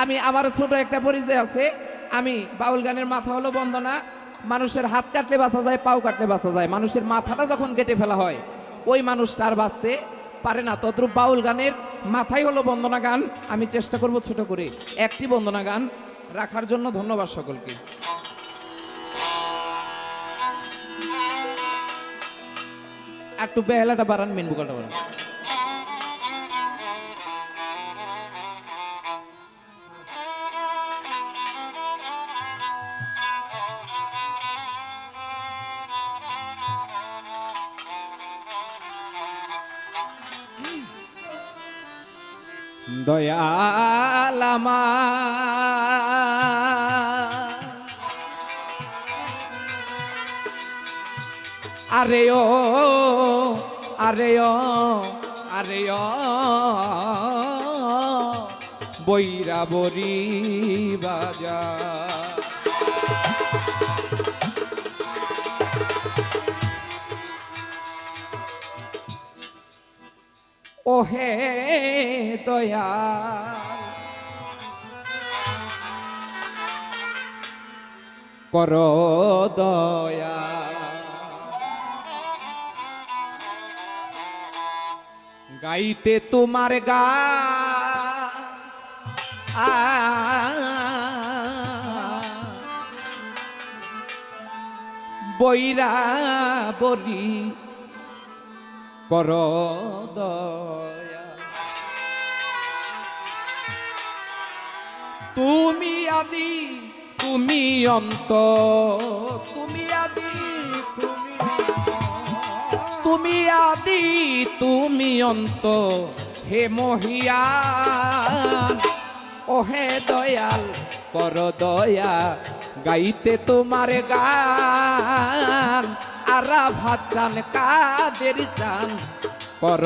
আমি আমার ছোট একটা পরিচয় আছে। আমি বাউল গানের মাথা হলো বন্দনা, মানুষের হাত কাটলে বাঁচা যায়, পাও কাটলে বাঁচা যায়। মানুষের মাথাটা যখন কেটে ফেলা হয়, ওই মানুষটা আর বাঁচতে পারে না। তদ্রুপ বাউল গানের মাথাই হলো বন্দনা গান। আমি চেষ্টা করব ছোট করে একটি বন্দনা গান রাখার জন্য ধন্যবাদ সকলকে। একটু বেহালাটা বাড়ান, মেন বুকালটা বাড়ান। দয়াল আমার। আরে ও আরে ও আরে ও। বৈরা বরি বাজা। ও হে দয়া কর দয়া। গাইতে তোমার গা। বৈরা বলি কর তুমি আদি তুমি অন্ত। তুমি আদি তুমি আদি তুমি অন্ত। হে মহিয়ান ও হে দয়াল কর দয়া গাইতে তোমার গান। আরা ভাত চান কাদের চান? কর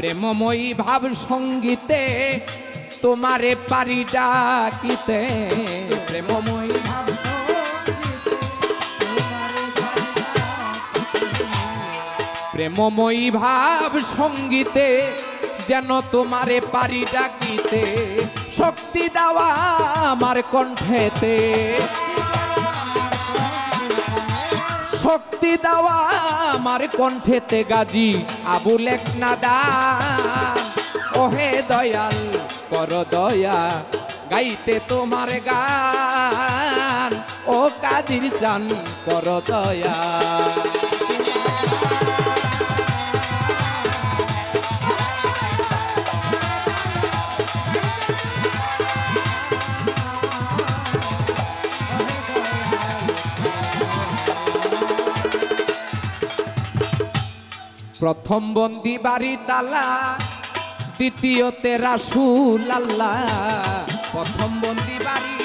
প্রেমময়ী ভাব সঙ্গীতে তোমারে পারি ডাকিতে। প্রেমময়ী প্রেমময়ী ভাব সঙ্গীতে যেন তোমারে পারি ডাকিতে। শক্তি দেওয়া আমার কণ্ঠেতে। শক্তি দেওয়া আমার কণ্ঠেতে গাজি। আবুল এক দা ওহে দয়াল, কর দয়া, গাইতে তোমার গান। ও কাদির চান, কর দয়া। প্রথম বন্দি বাড়ি তালা, দ্বিতীয়তে রাসুল আল্লাহ। প্রথম বন্দি বাড়ি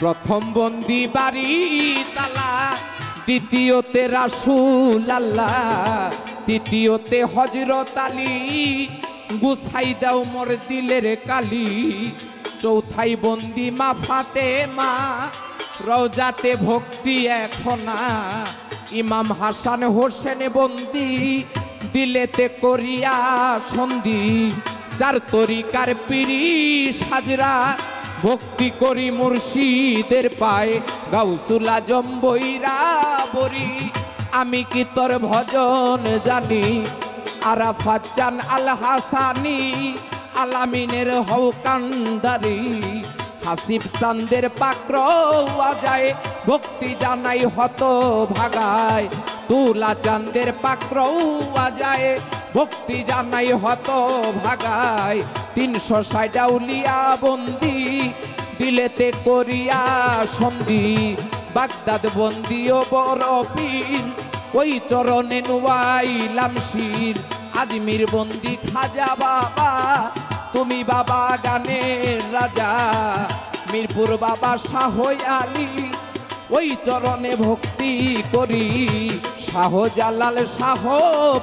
প্রথম বন্দি বাড়ি তালা, দ্বিতীয়তে রাসুল আল্লাহ। তৃতীয়তে হজরত আলী, গুছাই দাও মোর দিলের কালি। চৌথাই বন্দি মা ফাতে মা রওজাতে ভক্তি এখনা ইমাম হাসান হোসেন বন্দি, দিলেতে করিয়া সন্ধি যার তরিকার পিরি সাজরা ভক্তি করি মুর্শিদের পায়। গাউসুল আজম বৈরা বরি, আমি কি তোর ভজন জানি? আরাফাত চান আল হাসানি, আলামিনের হৌকান্দারি হাসিব চান্দের পাক্র যায়, ভক্তি জানাই হত ভাগায় তুলা চান্দের পাক্র যায়, ভক্তি জানাই হত ভাগায় তিনশো ষাট উলিয়া বন্দি, দিলেতে করিয়া সন্ধি। বাগদাদ বন্দি ও ওই চরণে নুয়াইলাম শির। আজমির বন্দি খাজা বাবা, তুমি বাবা গানের রাজা। মিরপুর বাবা শাহ আলী, ওই চরণে ভক্তি করি। শাহ জালাল শাহ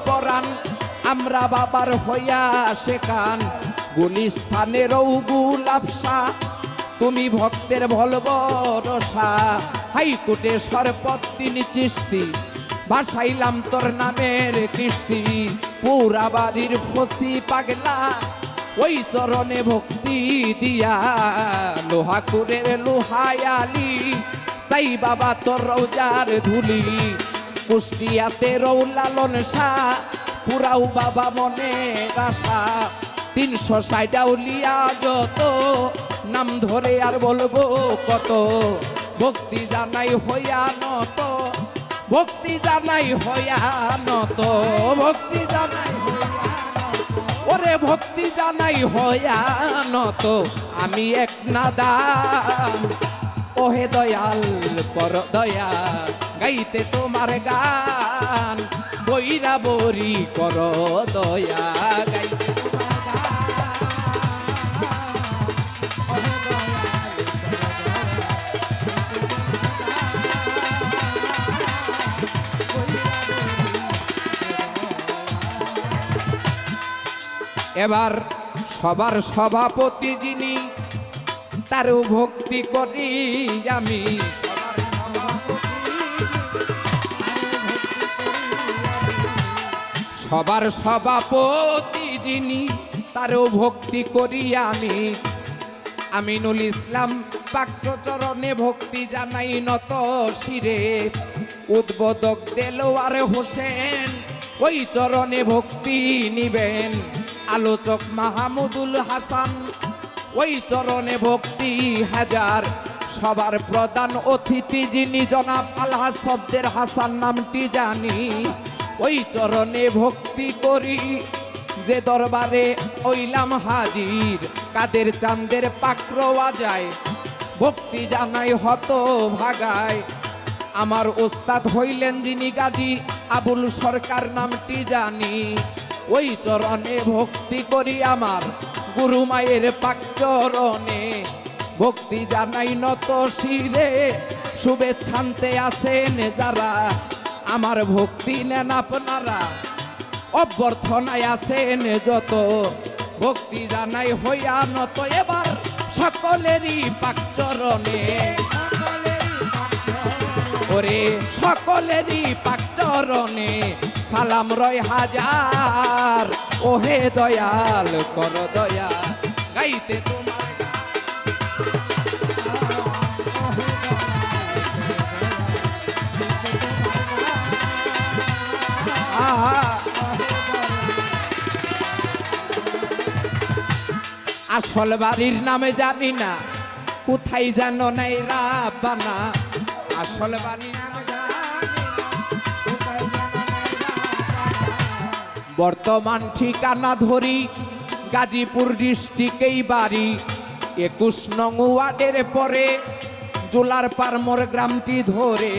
পরাণ, আমরা বাবার হইয়া শেখান গুলিস্থানের গুলাবসা তুমি ভক্তের ভলব রসা হাইকোর্টে সরপত্তিনি চিস্তি ভাসাইলাম তোর নামের কৃষ্টি। পুরা বাড়ির ফসি পাগলা ওই চরণে ভক্তি দিয়া লোহাকুরের লোহায়ালি সাই বাবা তোর রৌজার ধুলি, কুষ্টিয়াতে রৌলালন শাহ পুরাও বাবা মনে আশা, তিনশো সাইডাউলিয়া যত। নাম ধরে আর বলব কত, ভক্তি জানাই হইয়া নত। ভক্তি জানাই হইয়া নত, ভক্তি জানাই। ওরে ভক্তি জানাই হইয়া তো আমি এক নাদান। ওহে দয়াল, পর দয়া, গাইতে তোমার গান। বৈরা বরি কর দয়া এবার সবার সভাপতি যিনি তারও ভক্তি করি আমি। সবার সভাপতি, যিনি তারও ভক্তি করি আমি। আমিনুল ইসলাম পাক্যচরণে ভক্তি জানাই নত শিরে। উদ্বোধক দেলোয়ার হোসেন ওই চরণে ভক্তি নিবেন। আলোচক মাহমুদুল হাসান, ওই চরণে ভক্তি হাজার। সবার প্রধান অতিথি যিনি জনাব আল্লাহ শব্দের হাসান নামটি জানি। ওই চরণে ভক্তি করি, যে দরবারে ওইলাম হাজির। কাদের চাঁদের পাকড়োয়া যায়, ভক্তি জানাই হত ভাগায়। আমার ওস্তাদ হইলেন যিনি গাজী আবুল সরকার নামটি জানি। ওই চরণে ভক্তি করি আমার গুরু মায়ের পাক চরণে। ভক্তি জানাই নত শিরে, শুভেচ্ছান্তে আছেন যারা। আমার ভক্তি নেন আপনারা, অভ্যর্থনায় আছেন যত। ভক্তি জানাই হইয়া নত এবার সকলেরই পাকচরণে ওরে, সকলেরই পাকচরণে সালাম রয় হাজার। ওহে দয়াল, কর দয়া, গাইতে তোমার আসল বাড়ির নামে জানি না, কোথায় জানো নাই রাবানা আসল বাড়ির বর্তমান ঠিকানা ধরি, গাজীপুর ডিস্ট্রিক্টেই বাড়ি। একুশ নং ওয়ার্ডের পরে জোলার পারমোর গ্রামটি ধরে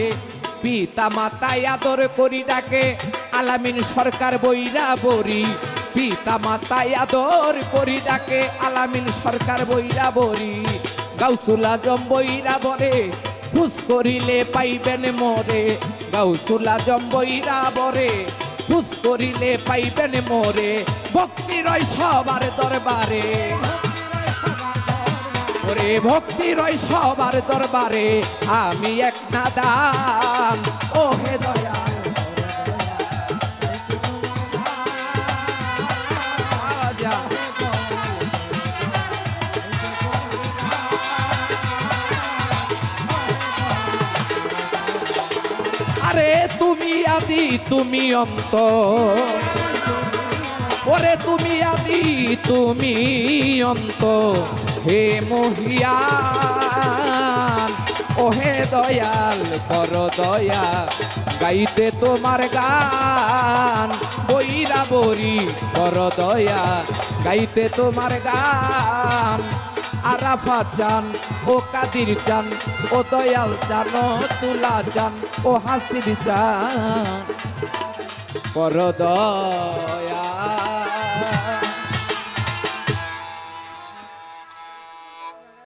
পিতা মাতায় আদর করি ডাকে, আলামিন সরকার বইরা বরি। পিতা মাতায় আদর করি ডাকে, আলামিন সরকার বইরা বরি। গাউসুলা জম বইরা বরে, খুশ করিলে পাইবেন মোরে। গাউসুলা জম বইরা বরে খুশ করিলে পাইবেন মোরে। ভক্তি রয় সবার দরবারে। ওরে ভক্তি রয় সবার দরবারে। আমি এক নাদান, ও আদি তুমি অন্ত ওরে তুমি আদি তুমি অন্ত হে মহিয়ান ও হে দয়াল কর দয়া, গাইতে তোমার গান। বইরা বরি কর দয়া, গাইতে তোমার গান। আরাফাত চান ও কাদির চান ও দয়াল চান ও তুলা চান ও হাসির চান কর দয়া